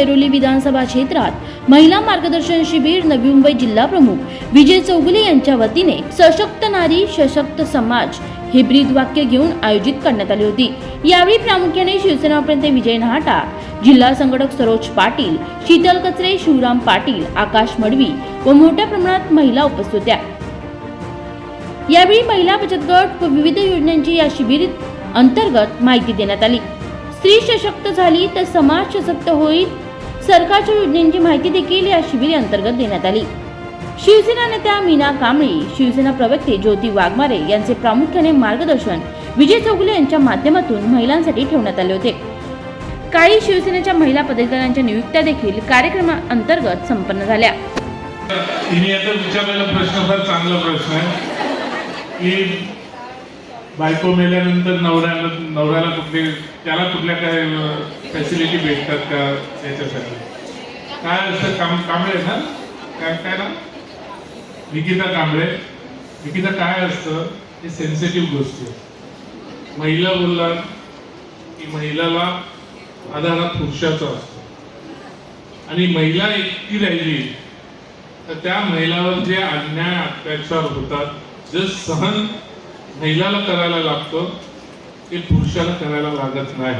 ऐरोली विधानसभा क्षेत्रात महिला मार्गदर्शन शिबिर नवी मुंबई जिल्हा प्रमुख विजय चौगुले यांच्या वतीने सशक्त नारी सशक्त समाज हे ब्रीद वाक्य घेऊन आयोजित करण्यात आली होती. यावेळी प्रामुख्याने शिवसेना विजय नाहटा जिल्हा संघटक सरोज पाटील शीतल कचरे शिवराम पाटील आकाश मडवी व मोठ्या प्रमाणात महिला उपस्थित होत्या. यावेळी महिला बचत गट व विविध योजनांची या शिबिर अंतर्गत माहिती देण्यात आली. स्त्री सशक्त झाली तर समाज सशक्त होईल सरकारच्या योजनांची माहिती देखील या शिबिर अंतर्गत देण्यात आली. शिवसेना नेत्या मीना कांबळे शिवसेना प्रवक्ते ज्योती वाघमारे यांचे प्रामुख्याने मार्गदर्शन विजय चौगुले यांच्या माध्यमातून महिलांसाठी ठेवण्यात आले होते. काही शिवसेनेच्या महिला पदाधिकाऱ्यांच्या नियुक्त्या देखील कार्यक्रमाअंतर्गत संपन्न झाल्या. तिने आता विचारलेला प्रश्न फार चांगला प्रश्न आहे. की बायको मेल्यानंतर नवऱ्याला नवऱ्याला कुठले त्याला कुठल्या काय फॅसिलिटी भेटतात का याच्यासाठी? काय असतं काम कांबळे ना? काय काय ना निकिता कांबळे. निकिता काय असतं? हे सेन्सिटिव्ह गोष्टी महिला बोलला की महिलाला आधार हा पुरुषाचा असतो. आणि महिला एकटी राहिली तर त्या महिलावर जे अन्याय अत्याचार होतात जे सहन महिलाला करायला लागतं ते पुरुषाला करायला लागत नाही.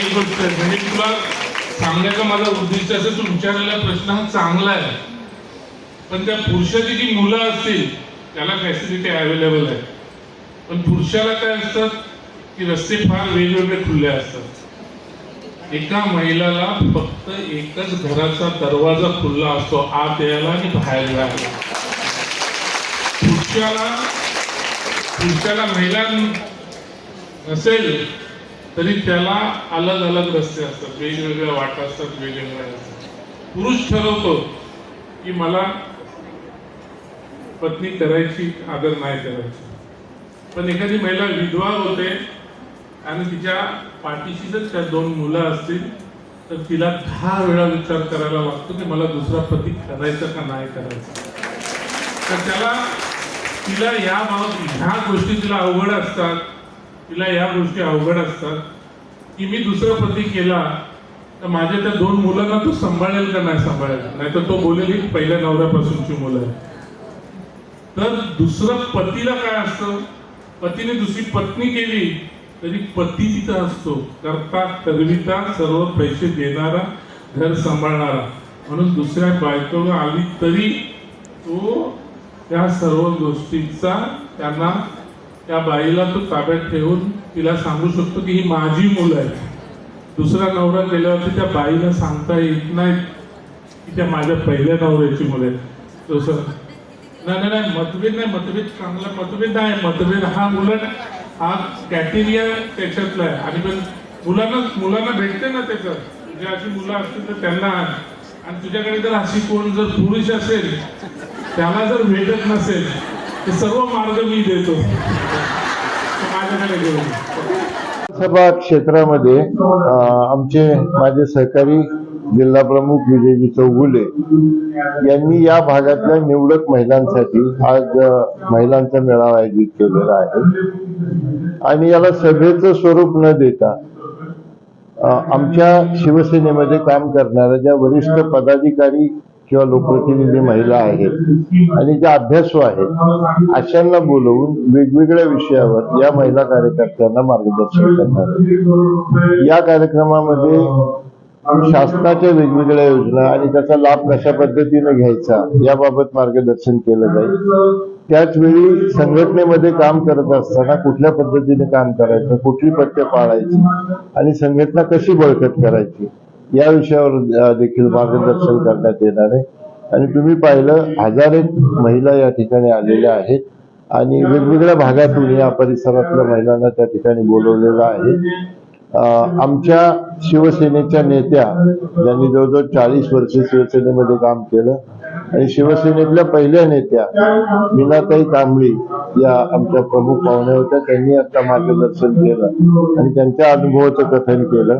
एक गोष्ट म्हणजे तुला सांगण्याचा माझा उद्दिष्ट असं तू विचारलेला प्रश्न हा चांगला आहे. पण त्या पुरुषाची जी मुलं असतील त्याला फॅसिलिटी अवेलेबल आहे. पण पुरुषाला काय असतात की रस्ते फार वेगवेगळे खुले असतात. एका महिलाला फक्त एकच घराचा दरवाजा खुला असतो आत यायला आणि बाहेर जायला पुरुषाला पुरुषाला महिला नसेल तरी त्याला अलग अलग रस्ते असतात. वेगवेगळ्या वाटा असतात वेगवेगळ्या असतात पुरुष ठरवतो की मला पत्नी करायची आदर नाही करायची. पण एखादी महिला विधवा होते आणि तिच्या पाठीशी जर त्या दोन मुलं असतील तर तिला दहा वेळा विचार करायला लागतो की मला दुसरा पती करायचा का नाही करायचा. तर त्याला तिला या बाबत ह्या गोष्टी तिला अवघड असतात. तिला या गोष्टी अवघड असतात. की मी दुसरा पती केला तर माझ्या त्या दोन मुलांना तो सांभाळेल का नाही सांभाळेल? नाही तर तो बोलेल ही पहिल्या नवऱ्यापासूनची मुलं आहे तर दुसरं पतीला काय असतं? पतीने दुसरी पत्नी केली तरी पती तिथं असतो. करता करविता सर्व पैसे देणारा घर सांभाळणारा. म्हणून दुसऱ्या बायकोवर आली तरी तो त्या सर्व गोष्टींचा त्यांना त्या बाईला तो ताब्यात ठेवून तिला सांगू शकतो की ही माझी मुलं आहे दुसरा नवरा गेल्यावरती त्या बाईला सांगता येत नाही की त्या माझ्या पहिल्या नवऱ्याची मुलं आहेत. तसं नाही नाही नाही मतभेद नाही मतभेद चांगला मतभेद नाही मतभेद हा मुलं हा कॅटेरिया त्याच्यातला आहे. आणि पण मुलांना मुलांना भेटते ना त्याचं जे अशी मुलं असतील तर त्यांना आणि. तुझ्याकडे जर अशी कोण जर पुरुष असेल त्याला जर भेटत नसेल तर सर्व मार्ग मी देतो. माझ्याकडे घेऊन. सभा क्षेत्रामध्ये आमचे माझे सहकारी जिल्हा प्रमुख विजयजी चौगुले यांनी या भागातल्या निवडक महिलांसाठी आज महिलांचा मेळावा आयोजित केलेला आहे. आणि याला सभेचं स्वरूप न देता आमच्या शिवसेनेमध्ये काम करणाऱ्या ज्या वरिष्ठ पदाधिकारी किंवा लोकप्रतिनिधी महिला आहेत आणि ज्या अभ्यासू आहेत अशांना बोलवून वेगवेगळ्या विषयावर या महिला कार्यकर्त्यांना मार्गदर्शन करणार या कार्यक्रमामध्ये शासनाच्या वेगवेगळ्या योजना आणि त्याचा लाभ कशा पद्धतीने घ्यायचा याबाबत मार्गदर्शन केलं जाईल. त्याचवेळी संघटनेमध्ये काम करत असताना कुठल्या पद्धतीने काम करायचं कुठली पथ्य पाळायची आणि संघटना कशी बळकट करायची या विषयावर देखील मार्गदर्शन करण्यात येणार आहे. आणि तुम्ही पाहिलं हजारे महिला या ठिकाणी आलेल्या आहेत. आणि वेगवेगळ्या भागातून या परिसरातल्या महिलांना त्या ठिकाणी बोलवलेलं आहे. आमच्या शिवसेनेच्या नेत्या ज्यांनी जवळजवळ चाळीस वर्ष शिवसेनेमध्ये काम केलं आणि शिवसेनेतल्या पहिल्या नेत्या मीनाताई कांबळी या आमच्या प्रमुख पाहुण्या होत्या. त्यांनी आता मार्गदर्शन केलं आणि त्यांच्या अनुभवाचं कथन केलं.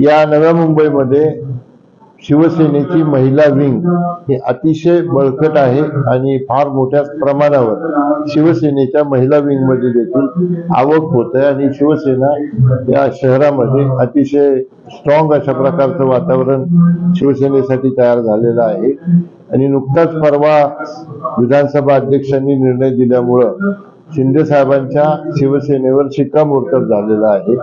या नव्या मुंबईमध्ये शिवसेनेची महिला विंग ही अतिशय बळकट आहे आणि फार मोठ्या प्रमाणावर शिवसेनेच्या महिला विंगमध्ये देखील आवक होत आहे आणि शिवसेना या शहरामध्ये अतिशय स्ट्रॉंग अशा प्रकारचं वातावरण शिवसेनेसाठी तयार झालेलं आहे. आणि नुकताच परवा विधानसभा अध्यक्षांनी निर्णय दिल्यामुळं शिंदे साहेबांच्या शिवसेनेवर शिक्कामोर्तब झालेला आहे.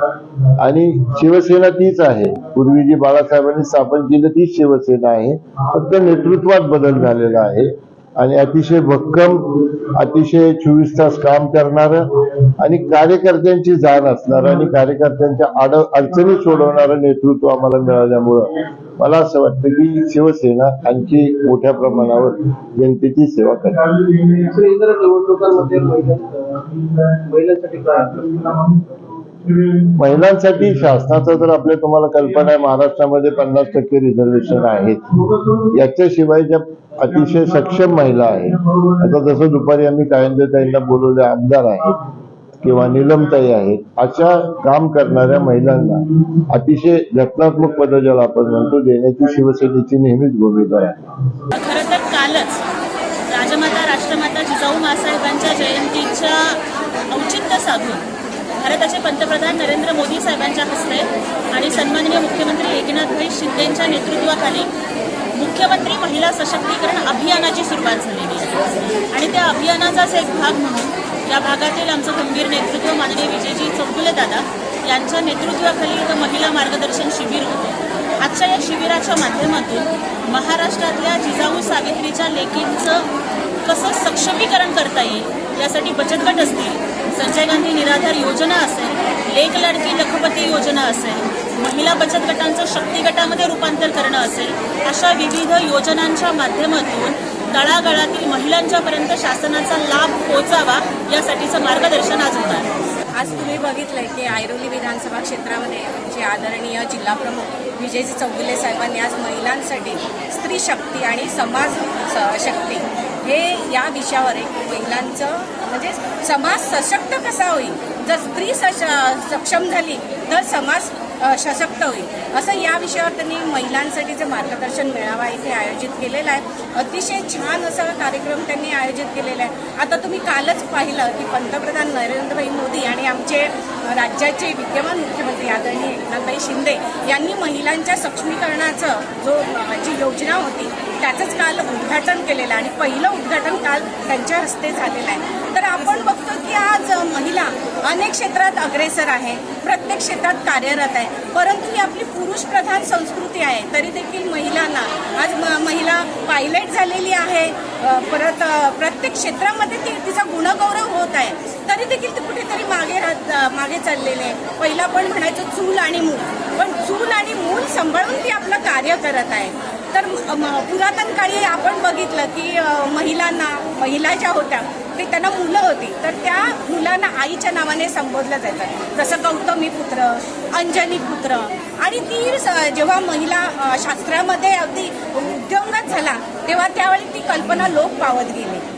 आणि शिवसेना तीच आहे. पूर्वी जी बाळासाहेबांनी स्थापन केली तीच शिवसेना आहे. फक्त नेतृत्वात बदल झालेला आहे. आणि अतिशय भक्कम अतिशय चोवीस तास काम करणारं आणि कार्यकर्त्यांची जाण असणारं आणि कार्यकर्त्यांच्या आड अडचणी सोडवणारं नेतृत्व आम्हाला मिळाल्यामुळं मला असं वाटतं की शिवसेना आणखी मोठ्या प्रमाणावर जनतेची सेवा करेल महिलांसाठी शासनाचा शासनाचं जर आपल्या तुम्हाला कल्पना आहे महाराष्ट्रामध्ये पन्नास टक्के रिझर्वेशन आहेत. याच्याशिवाय ज्या अतिशय सक्षम महिला आहेत आता जसं दुपारी आम्ही कायंदेताईंना बोलवले आमदार आहेत किंवा निलमताई आहेत अशा काम करणाऱ्या महिलांना अतिशय रचनात्मक पद ज्याला आपण म्हणतो देण्याची शिवसेनेची नेहमीच भूमिका आहे. खर तर कालच राजमाता राष्ट्रमाता जिजाऊ मासाहेबांच्या जयंतीच्या औचित्य साधून भारताचे पंतप्रधान नरेंद्र मोदी साहेबांच्या हस्ते आणि सन्माननीय मुख्यमंत्री एकनाथभाई शिंदेंच्या नेतृत्वाखाली मुख्यमंत्री महिला सशक्तीकरण अभियानाची सुरुवात झालेली आहे. आणि त्या अभियानाचाच एक भाग म्हणून या भागातील आमचं गंभीर नेतृत्व माननीय विजयजी चौगुले दादा यांच्या नेतृत्वाखाली इथं महिला मार्गदर्शन शिबिर होते. आजच्या या शिबिराच्या माध्यमातून महाराष्ट्रातल्या जिजाऊ सावित्रीच्या लेकींचं कसं सक्षमीकरण करता येईल यासाठी बचत गट असतील संजय गांधी निराधार योजना असेल लेख लाडकी लखपती योजना असेल महिला बचत गटांचं शक्ती गटामध्ये रूपांतर करणं असेल अशा विविध योजनांच्या माध्यमातून तळागाळातील महिलांच्यापर्यंत शासनाचा लाभ पोहोचावा यासाठीचं मार्गदर्शन आज होत आहे. आज तुम्ही बघितलंय की ऐरोली विधानसभा क्षेत्रामध्ये जे आदरणीय जिल्हाप्रमुख विजयजी चौगुले साहेबांनी आज महिलांसाठी स्त्री शक्ती आणि समाज स- शक्ती हे या विषयावर एक महिलांचं म्हणजे समाज सशक्त कसा होईल? जर स्त्री सश सक्षम झाली तर समाज सशक्त होईल. असं या विषयावर त्यांनी महिलांसाठी जे मार्गदर्शन मेळावा इथे आयोजित केलेला आहे अतिशय छान असा कार्यक्रम त्यांनी आयोजित केलेला आहे. आता तुम्ही कालच पाहिलं की पंतप्रधान नरेंद्रभाई मोदी आणि आमचे राज्याचे विद्यमान मुख्यमंत्री आदरणीय एकनाथभाई शिंदे यांनी महिलांच्या सक्षमीकरणाचं जो जी योजना होती त्याचंच काल उद्घाटन केलेलं आहे. आणि पहिलं उद्घाटन काल त्यांच्या हस्ते झालेलं आहे. आपण बघतो की आज महिला अनेक क्षेत्रात अग्रेसर आहे प्रत्येक क्षेत्रात कार्यरत आहे. परंतु ही आपली पुरुष प्रधान संस्कृती आहे तरी देखील महिलांना आज म- महिला पायलट झालेली आहे परत प्रत्येक क्षेत्रामध्ये ती तिचा गुणगौरव होत आहे. तरी देखील ती कुठेतरी मागे राहत मागे चाललेले आहे. पहिला पण म्हणायचं चूल आणि मूल. पण चूल आणि मूल सांभाळून ती आपलं कार्य करत आहे. पुरातन काळी आपण बघितलं की महिलांना महिला ज्या होत्या ते त्यांना मुलं होती. तर त्या मुलांना आईच्या नावाने संबोधलं जायचं. जसं गौतमी पुत्र अंजनी पुत्र. आणि ती स- जेव्हा महिला शास्त्रामध्ये अगदी उद्योगात झाला तेव्हा त्यावेळी ती कल्पना लोप पावत गेली.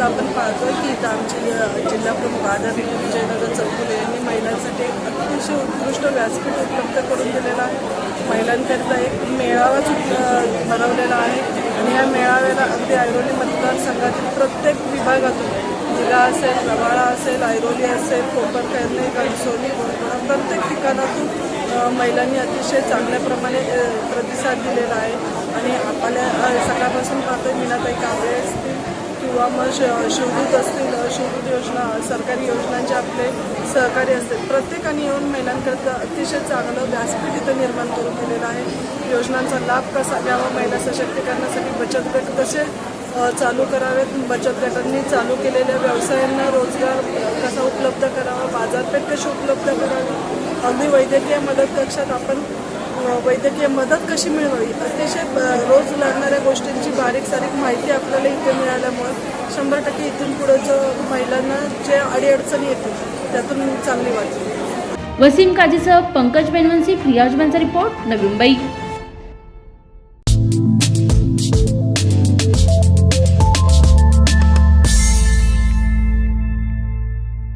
आज आपण पाहतोय की इथं आमचे अ, जिल्हाप्रमुख आदरणीय विजयनगर चौगुले यांनी महिलांसाठी एक अतिशय उत्कृष्ट व्यासपीठ उपलब्ध करून दिलेला. आहे महिलांकरिता एक मेळावाच भरवलेला आहे. आणि या मेळाव्याला अगदी ऐरोली मतदारसंघातील प्रत्येक विभागातून जिल्हा असेल रवाळा असेल ऐरोली असेल कोपरखैरणे गणसोली बोरगोडा प्रत्येक ठिकाणातून महिलांनी अतिशय चांगल्या प्रमाणे प्रतिसाद दिलेला आहे. आणि आपल्या सकाळपासून पाहतोय मीनाताई कांबळे असतील किंवा मग श शिवदूत असतील शिवदूत योजना सरकारी योजनांचे आपले सहकारी असतील प्रत्येकाने येऊन महिलांकरता अतिशय चांगलं व्यासपीठ इथं निर्माण करून दिलेलं आहे. योजनांचा लाभ कसा घ्यावा महिला सशक्तीकरणासाठी बचत गट कसे चालू करावेत बचत गटांनी चालू केलेल्या व्यवसायांना रोजगार कसा उपलब्ध करावा बाजारपेठ कशी उपलब्ध करावी अगदी वैद्यकीय मदत कक्षात आपण वैद्यकीय मदत कशी मिळवावी? अतिशय ब- रोज लागणाऱ्या गोष्टींची बारीक सारीक माहिती आपल्याला इथे मिळाल्यामुळं शंभर टक्के इथून पुढंचं महिलांना जे अडीअडचणी येतील त्यातून चांगली वाटते. वसीम काजीसह पंकज बेनवंशी प्रियाज रिपोर्ट नवी मुंबई